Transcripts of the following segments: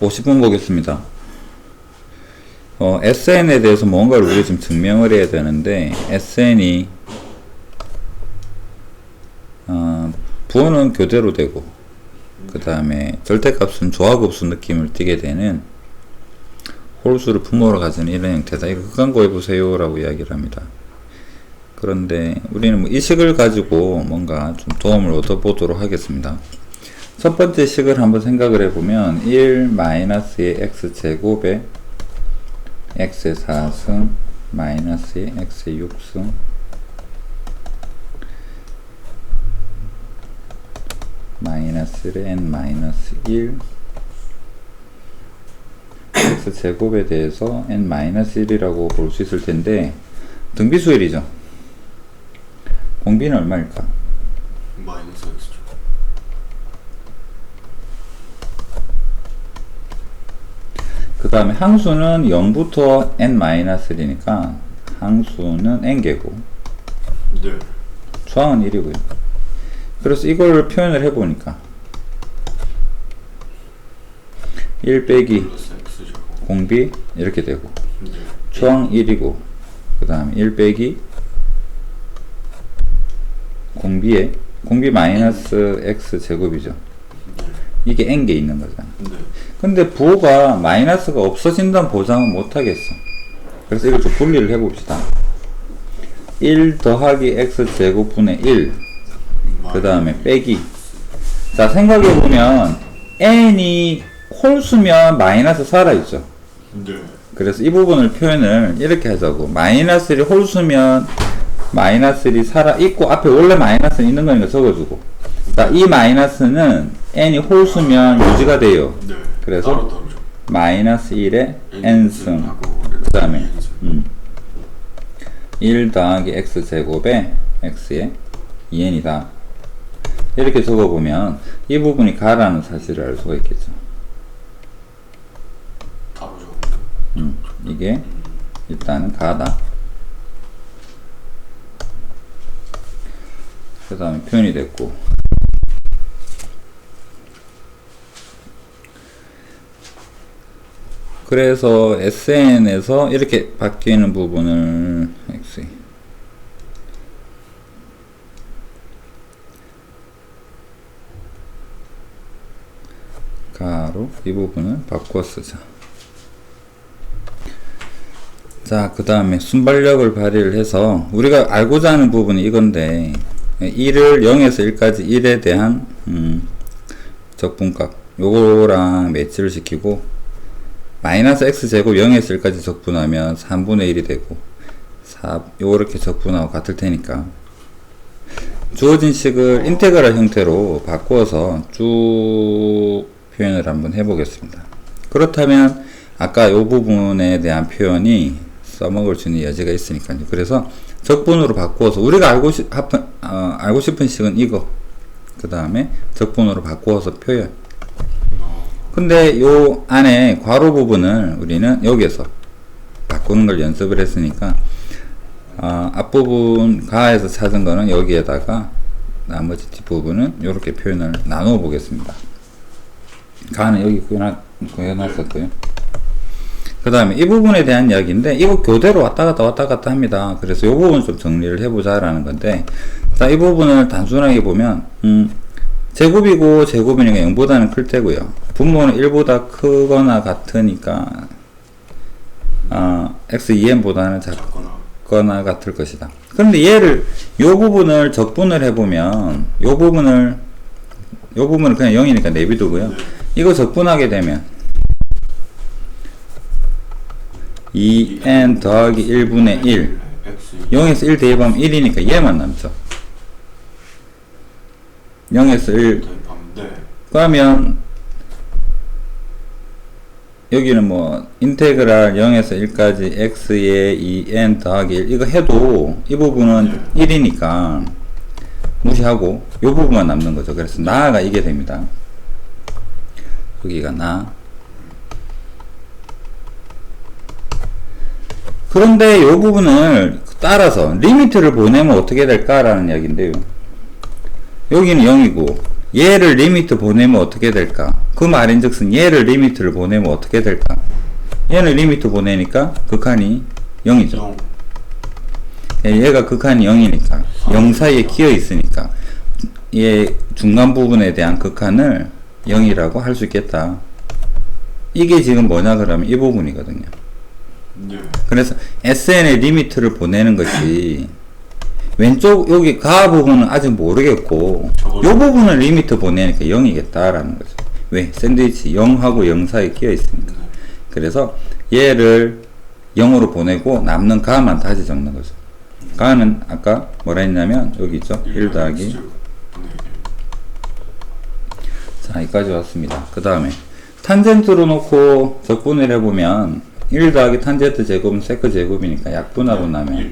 50분 보겠습니다. 어, SN에 대해서 뭔가를 우리가 지금 증명을 해야 되는데, SN이, 어, 부호는 교대로 되고, 그 다음에 절대값은 조합급수 느낌을 띠게 되는 홀수를 분모로 가지는 이런 형태다. 이거 극한고 해 보세요. 라고 이야기를 합니다. 그런데 우리는 뭐 이 식을 가지고 뭔가 좀 도움을 얻어보도록 하겠습니다. 첫 번째 식을 한번 생각을 해보면 1 마이너스의 x제곱에 x의 4승 마이너스의 x의 6승 마이너스의 n 마이너스 1 x제곱에 대해서 n 마이너스 1이라고 볼 수 있을 텐데 등비수열이죠. 공비는 얼마일까? 마이너스 x죠. 그 다음에 항수는 0부터 n-1이니까 항수는 n개고 네. 수항은 1이고요. 그래서 이걸 표현을 해보니까 1 빼기. 공비 이렇게 되고 네. 수항 1이고 그 다음에 1 빼기 공비에 공비 마이너스 x 제곱이죠. 네. 이게 n개 있는 거잖아. 네. 근데 부호가 마이너스가 없어진다는 보장은 못 하겠어. 그래서 이걸 좀 분리를 해봅시다. 1 더하기 x 제곱분의 1. 그 다음에 빼기. 자, 생각해보면 n이 홀수면 마이너스 살아있죠. 네. 그래서 이 부분을 표현을 이렇게 하자고. 마이너스 1이 홀수면 마이너스 1이 살아있고 앞에 원래 마이너스 있는 거니까 적어주고. 자, 이 마이너스는 n이 홀수면 유지가 돼요. 네. 그래서 따로. 마이너스 1에 n승 그 다음에. 음. 1 더하기 x제곱에 x에 2n이다 이렇게 적어보면 이 부분이 가라는 사실을 알 수가 있겠죠. 음. 이게 일단은 가다 그 다음에 표현이 됐고 그래서 SN에서 이렇게 바뀌는 부분을 X 가로 이 부분을 바꿔 쓰자. 자, 그 다음에 순발력을 발휘를 해서 우리가 알고자 하는 부분이 이건데 1을 0에서 1까지 1에 대한 음, 적분값 요거랑 매치를 시키고 마이너스 x제곱 0에서 1까지 적분하면 3분의 1이 되고 4, 요렇게 적분하고 같을 테니까 주어진 식을 인테그랄 형태로 바꾸어서 쭉 표현을 한번 해보겠습니다. 그렇다면 아까 요 부분에 대한 표현이 써먹을 수 있는 여지가 있으니까요. 그래서 적분으로 바꾸어서 우리가 알고, 싶, 합, 어, 알고 싶은 식은 이거 그 다음에 적분으로 바꾸어서 표현 근데 요 안에 괄호 부분을 우리는 여기에서 바꾸는 걸 연습을 했으니까 어, 앞부분 가에서 찾은 거는 여기에다가 나머지 뒷부분은 이렇게 표현을 나누어 보겠습니다. 가는 여기 구해놨, 구해놨었고요. 그 다음에 이 부분에 대한 이야기인데 이거 교대로 왔다 갔다 왔다 갔다 합니다. 그래서 이 부분 좀 정리를 해보자 라는 건데 자, 이 부분을 단순하게 보면 음, 제곱이고 제곱이니까 0보다는 클 테고요. 분모는 1보다 크거나 같으니까 어, x2n보다는 작거나 같을 것이다. 그런데 얘를 요 부분을 적분을 해보면 요 부분을 요 부분은 그냥 0이니까 내비두고요. 네. 이거 적분하게 되면 2n 더하기 1분의 1 x 0에서 1 대입하면 1이니까 얘만 남죠. 0에서 1 대입하면 네. 그러면 여기는 뭐 인테그랄 0에서 1까지 x의 2n 더하기 1 이거 해도 이 부분은 1이니까 무시하고 이 부분만 남는 거죠. 그래서 나가 이게 됩니다. 여기가 나. 그런데 이 부분을 따라서 리미트를 보내면 어떻게 될까라는 이야기인데요. 여기는 0이고 얘를 리미트 보내면 어떻게 될까? 그 말인즉슨 얘를 리미트를 보내면 어떻게 될까? 얘는 리미트 보내니까 극한이 0이죠. 0 얘가 극한이 0이니까 0 사이에 끼어 있으니까 얘 중간 부분에 대한 극한을 0이라고 할 수 있겠다. 이게 지금 뭐냐 그러면 이 부분이거든요. 네 그래서 SN의 리미트를 보내는 것이 왼쪽 여기 가 부분은 아직 모르겠고. 요 부분을 리미트 보내니까 0이겠다라는 거죠. 왜? 샌드위치 0하고 0 사이에 끼어 있으니까. 네. 그래서 얘를 0으로 보내고 남는 가만 다시 적는 거죠. 가는 아까 뭐라 했냐면 여기 있죠. 1 더하기 네자 여기까지 왔습니다. 그 다음에 탄젠트로 놓고 적분을 해보면 1 더하기 탄젠트 제곱은 세크 제곱이니까 약분하고 나면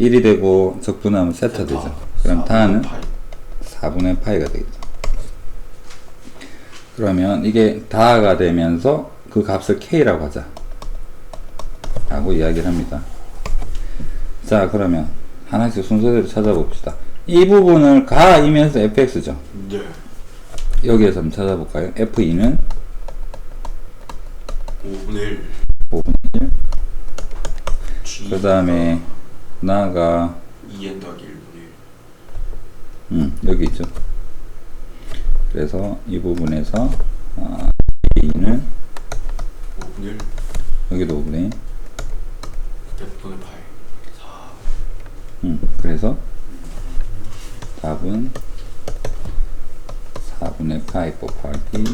1이 되고 적분하면 세타 되죠. 그럼 타는 4분의 파이가 되겠죠. 그러면 이게 다가 되면서 그 값을 k라고 하자. 라고 이야기를 합니다. 자, 그러면 하나씩 순서대로 찾아봅시다. 이 부분을 가이면서 fx죠. 네 여기에서 한번 찾아볼까요? f2는 5분의 1 5분의 1. G 그 다음에 나가. 2n 더하기 1분의 1 음, 여기 있죠. 그래서 이 부분에서 아, a는 5분의 1 여기도 5분의 대분의 파이. 4 음, 그래서 답은 4분의 파이 곱하기